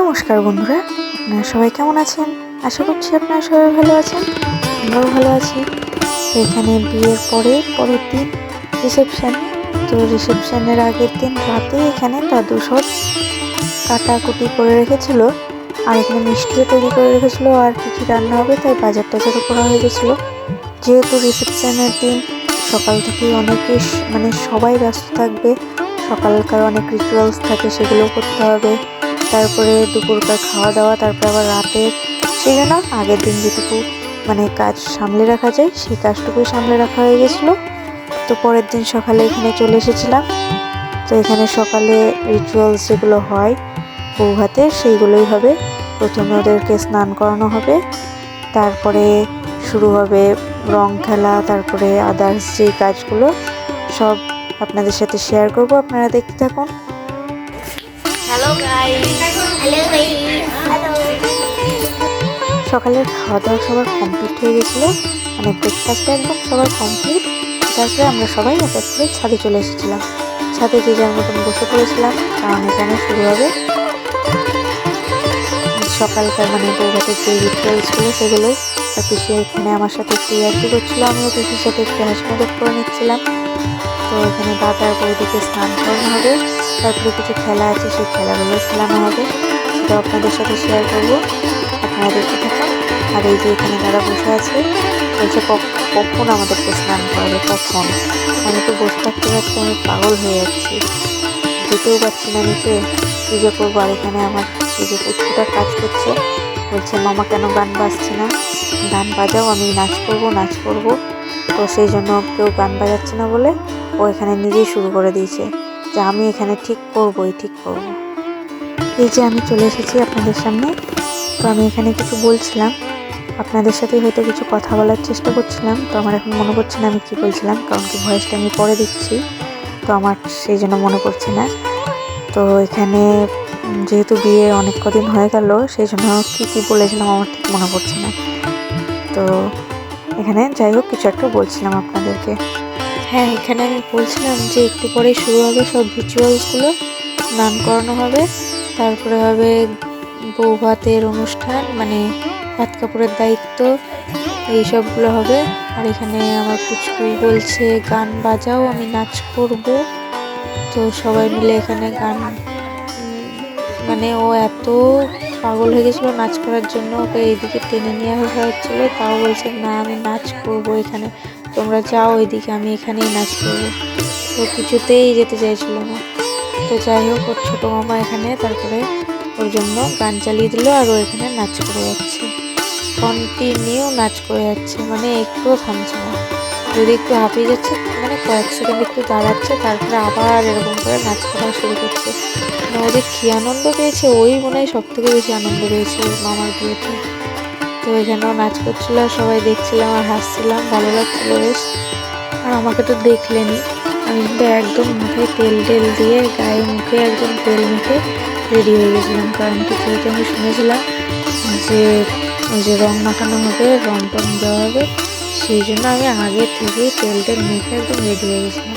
নমস্কার বন্ধুরা, আপনারা সবাই কেমন আছেন? আশা করছি আপনারা সবাই ভালো আছেন, আমরাও ভালো আছি। এখানে বিয়ের পরে, পরের দিন রিসেপশন তো রিসেপশনের আগের দিন রাতে এখানে দাদু সব কাটাকুটি করে রেখেছিল, আর এখানে মিষ্টিও তৈরি করে রেখেছিল, আর কী কী রান্না হবে তাই বাজার টাজারও করা হয়ে গেছিল। যেহেতু রিসেপশনের দিন সকাল থেকে অনেকে মানে সবাই ব্যস্ত থাকবে, সকালকার অনেক রিচুয়ালস থাকে সেগুলো করতে হবে। তারপরে দুপুরকার খাওয়া দাওয়া তারপরে আবার রাতের সেই জন্য আগের দিন যেটুকু মানে কাজ সামলে রাখা যায়, সেই কাজটুকুই সামলে রাখা হয়ে গেছিল। তো পরের দিন সকালে এখানে চলে এসেছিলাম। তো এখানে সকালে রিচুয়ালস যেগুলো হয় বউ হাতে, সেইগুলোই হবে। প্রথমে ওদেরকে স্নান করানো হবে। তারপরে শুরু হবে রং খেলা, তারপরে আদার্স যে কাজগুলো, সব আপনাদের সাথে শেয়ার করব। আপনারা দেখতে থাকুন। হ্যালো গাইস হ্যালো হ্যালো সকালের খাওয়া দাওয়া সবার কমপ্লিট হয়ে গেছিল। মানে ব্রেকফাস্টটা একদম সবার কমপ্লিট তারপরে আমরা সবাই এক এক করে ছাদে চলে এসেছিলাম। ছাদে যে যার মতন বসে পড়েছিলাম কারণ এখানে শুরু হবে। সকালকার মানে বৌভাতের যে রিচুয়ালস ছিল সেগুলো আর পিসি এখানে আমার সাথে একটু ইয়ার্কি করছিল, আমিও পিসির সাথে একটু হাসি মজাক করে নিচ্ছিলাম। তো এখানে দাদার বৌদিকে স্নান করানো হবে, তারপরে কিছু খেলা আছে, সেই খেলাগুলো খেলানো হবে। সেটা আপনাদের সাথে শেয়ার করব, আপনারা দেখতে থাকুন। আর এই যে এখানে দাদা বসে আছে, বলছে "কখ- কখন আমাদেরকে স্নান করাবে, কখন? আমি তো বসে থাকতে থাকতে আমি পাগল হয়ে যাচ্ছি। যেতেও পারছি না নিচে যে করব, আর এখানে আমার এই যে কাজ করছে। বলছে, মামা কেন গান বাজছে না? গান বাজাও, আমি নাচ করব নাচ করব। তো সেই জন্য কেউ গান বাজাচ্ছে না বলে ও এখানে নিজেই শুরু করে দিয়েছে যে, আমি এখানে ঠিক করবই, ঠিক করব। এই যে আমি চলে এসেছি আপনাদের সামনে। তো আমি এখানে কিছু বলছিলাম। আপনাদের সাথে হয়তো কিছু কথা বলার চেষ্টা করছিলাম। তো আমার এখন মনে পড়ছে না আমি কী বলছিলাম, কারণ কি ভয়েসটা আমি পরে দিচ্ছি। তো আমার সেই জন্য মনে পড়ছে না। তো এখানে যেহেতু বিয়ে অনেক কদিন হয়ে গেল সেই জন্য কী কী বলেছিলাম আমার ঠিক মনে পড়ছে না। তো এখানে যাই হোক, কিছু একটা বলছিলাম আপনাদেরকে। হ্যাঁ এখানে আমি বলছিলাম যে একটু পরেই শুরু হবে সব রিচুয়ালসগুলো স্নান করানো হবে, তারপরে হবে বউ ভাতের অনুষ্ঠান মানে ভাত কাপড়ের দায়িত্ব, এই সবগুলো হবে। আর এখানে আমার পুচকু বলছে, গান বাজাও, আমি নাচ করব। তো সবাই মিলে এখানে গান মানে ও এত পাগল হয়ে গেছিল নাচ করার জন্য, ওকে এইদিকে টেনে নিয়ে আসা হচ্ছিল। তাও বলছে, না, আমি নাচ করব এখানে। তোমরা যাও ওইদিকে আমি এখানেই নাচ করব। তো কিছুতেই যেতে চাইছিল না। তো যাই হোক, ওর ছোটো মামা এখানে, তারপরে ওর জন্য গান চালিয়ে দিল আর ও এখানে নাচ করে যাচ্ছে। কন্টিনিউ নাচ করে যাচ্ছে মানে একটুও থামছে না। যদি একটু হাঁপিয়ে যাচ্ছে মানে কয়েক সেকেন্ড একটু দাঁড়াচ্ছে, তারপরে আবার এরকম করে নাচ করা শুরু করছে। মানে ও কী আনন্দ পেয়েছে? ওই মনে হয় সব থেকে বেশি আনন্দ পেয়েছে মামার বিয়েতে। তো এখানেও নাচ করছিল, সবাই দেখছিলাম আর হাসছিলাম, ভালো লাগছিল বেশ। আর আমাকে তো দেখলেনি। আমি কিন্তু একদম মুখে তেল টেল দিয়ে গায়ে মুখে একদম তেল মেখে রেডি হয়ে গেছিলাম। কারণ কি আমি শুনেছিলাম যে ওই যে রং মাখানো হবে, রং টং দেওয়া হবে। সেই জন্য আমি আগে থেকেই তেল টেল মেখে একদম রেডি হয়ে গেছিলাম।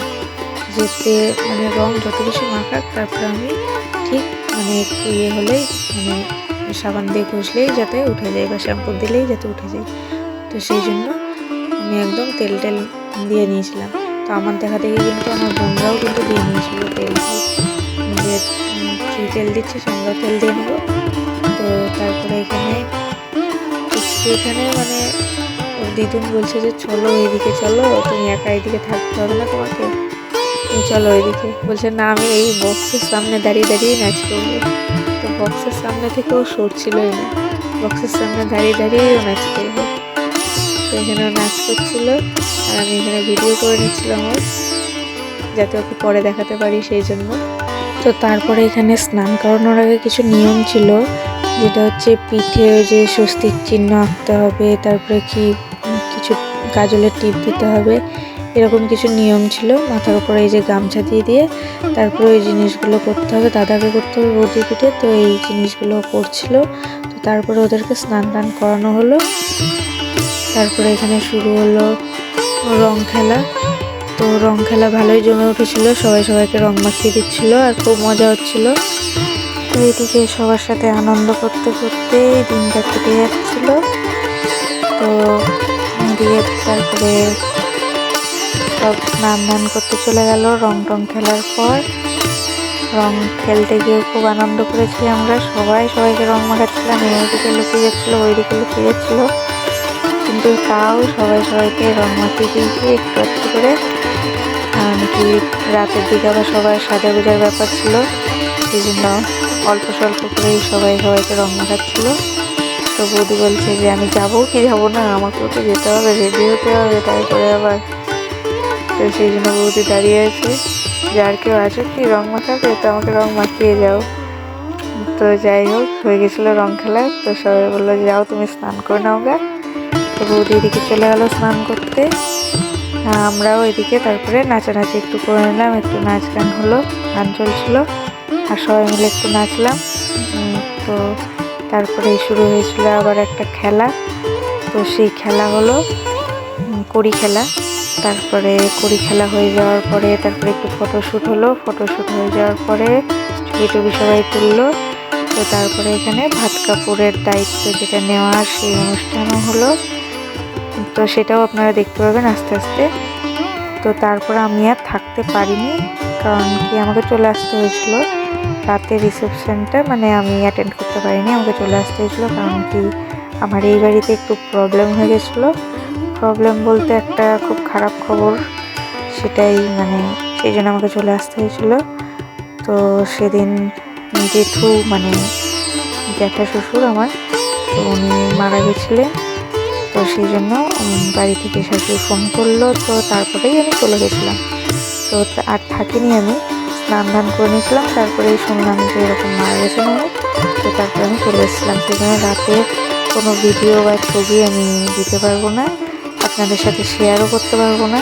যে তে মানে রং যত বেশি মাখাক, তারপরে আমি ঠিক মানে একটু ইয়ে হলেই মানে সাবান দিয়ে ঘষলেই যাতে উঠে যায় বা শ্যাম্পু দিলেই যাতে উঠে যায়। তো সেই জন্য আমি একদম তেল টেল দিয়ে নিয়েছিলাম। তো আমার দেখা দেখে কিন্তু আমার বোনরাও কিন্তু দিয়ে নিয়েছিল তেল। যে তুই তেল দিচ্ছিস আমরাও তেল দিয়ে নেব। তো তারপরে এখানে এখানে মানে দিদুন বলছে যে চলো এইদিকে চলো, তুমি একা এইদিকে থাকতে হবে না তোমাকে। তুমি চলো ওইদিকে বলছে, না, আমি এই বক্সের সামনে দাঁড়িয়ে দাঁড়িয়ে নাচ করব। তো বক্সের সামনে থেকে ও সরছিলই না। বক্সের সামনে দাঁড়িয়ে দাঁড়িয়ে ও নাচ করবে তো এখানে ও নাচ করছিল, আর আমি এখানে ভিডিও করে নিচ্ছিলাম ওর, যাতে ওকে পরে দেখাতে পারি সেই জন্য। তো তারপরে এখানে স্নান করানোর আগে কিছু নিয়ম ছিল, যেটা হচ্ছে পিঠে যে স্বস্তির চিহ্ন আঁকতে হবে, তারপরে কি গাজলের টিপ দিতে হবে। এরকম কিছু নিয়ম ছিল। মাথার উপরে এই যে গামছা দিয়ে দিয়ে তারপরে ওই জিনিসগুলো করতে হবে। দাদাকে করতে হবে বৌদি পিঠে। তো এই জিনিসগুলো করছিল। তো তারপরে ওদেরকে স্নান টান করানো হলো। তারপরে এখানে শুরু হলো রং খেলা। তো রং খেলা ভালোই জমে উঠেছিল। সবাই সবাইকে রং মাখিয়ে দিচ্ছিল আর খুব মজা হচ্ছিল। তো এদিকে সবার সাথে আনন্দ করতে করতে দিনটা কেটে যাচ্ছিল। তো দিয়ে তারপরে সব স্নান দান করতে চলে গেল, রং টং খেলার পর। রং খেলতে গিয়ে খুব আনন্দ করেছি আমরা সবাই। সবাইকে রং মাখাচ্ছিলাম এই ওইদিকে লুকিয়ে যাচ্ছিল, ওইদিকে লুকিয়ে যাচ্ছিল। কিন্তু তাও সবাই সবাইকে রং মাখিয়ে দিয়েছি একটু একটু করে কি রাতের দিকে আবার সবার সাজা গুজার ব্যাপার ছিল। সেই জন্য অল্প স্বল্প করেই সবাই সবাইকে রং মাখাচ্ছিল। তো বৌদি বলছে যে, আমি যাব কি যাব না? আমাকেও তো যেতে হবে রেডি হতে হবে। তারপরে আবার তো সেই জন্য বৌদি দাঁড়িয়ে আছে। যে আর কেউ আছো, কি রং মাখাবে? তো আমাকে রং মাখিয়ে যাও। তো যাই হোক, হয়ে গেছিল রং খেলা। তো সবাই বলল, যাও, তুমি স্নান করে নাও গা। তো বৌদি এদিকে চলে গেলো স্নান করতে। আমরাও এদিকে তারপরে নাচানাচি একটু করে নিলাম, একটু নাচ গান হলো, গান চলছিল। আর সবাই মিলে একটু নাচলাম। তো তারপরে শুরু হয়েছিল আবার একটা খেলা। তো সেই খেলা হলো কড়ি খেলা। তারপরে কড়ি খেলা হয়ে যাওয়ার পরে তারপরে একটু ফটোশ্যুট হলো। ফটোশ্যুট হয়ে যাওয়ার পরে ছবি টবি সবাই তুললো। তো তারপরে এখানে ভাত কাপড়ের দায়িত্ব যেটা নেওয়া সেই অনুষ্ঠানও হলো। তো সেটাও আপনারা দেখতে পাবেন আস্তে আস্তে। তো তারপরে আমি আর থাকতে পারিনি, কারণ কি আমাকে চলে আসতে হয়েছিল। রাতে রিসেপশনটা মানে আমি অ্যাটেন্ড করতে পারিনি, আমাকে চলে আসতে হয়েছিল, কারণ কি আমার এই বাড়িতে একটু প্রবলেম হয়ে গেছিল। প্রবলেম বলতে একটা খুব খারাপ খবর, সেটাই মানে সেই জন্য আমাকে চলে আসতে হয়েছিলো। তো সেদিন জেঠু মানে জ্যাঠা শ্বশুর আমার, তো উনি মারা গেছিলেন। তো সেই জন্য বাড়ি থেকে শাশুড়ি ফোন করল, তো তারপরেই আমি চলে গেছিলাম। তো আর থাকিনি আমি। স্নান ধান করে নিয়েছিলাম তারপরে শুনলাম যে এরকম মারা গেছেন উনি তো তারপরে আমি চলে এসেছিলাম। সেখানে রাতে কোনো ভিডিও বা ছবি আমি দিতে পারব না আপনাদের সাথে শেয়ারও করতে পারব না।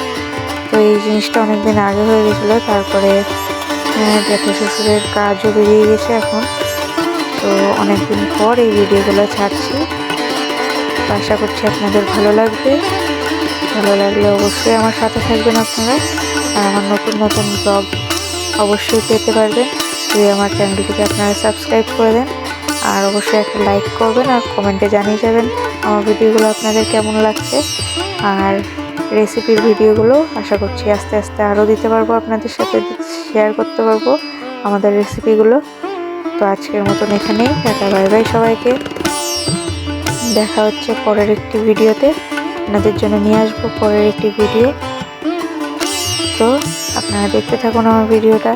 তো এই জিনিসটা অনেক দিন আগে হয়ে গেছিল তারপরে আহ, জ্যাঠা শ্বশুরের কাজও বেরিয়ে গেছে এখন। তো অনেক দিন পর এই ভিডিওগুলো ছাড়ছি। আশা করছি আপনাদের ভালো লাগবে। ভালো লাগলে অবশ্যই আমার সাথে থাকবেন আপনারা। আর আমার নতুন নতুন ব্লগ অবশ্যই পেতে পারবেন। যদি আমার চ্যানেলটিকে আপনারা সাবস্ক্রাইব করে দেন, আর অবশ্যই একটা লাইক করবেন আর কমেন্টে জানিয়ে যাবেন আমার ভিডিওগুলো আপনাদের কেমন লাগছে। আর রেসিপির ভিডিওগুলো আশা করছি আস্তে আস্তে আরও দিতে পারব, আপনাদের সাথে শেয়ার করতে পারব আমাদের রেসিপিগুলো তো আজকের মতন এখানেই, টাটা বাই বাই সবাইকে। দেখা হচ্ছে পরের একটি ভিডিওতে। আপনাদের জন্য নিয়ে আসব পরের একটি ভিডিও। তো দেখতে থাকুন আমার ভিডিওটা।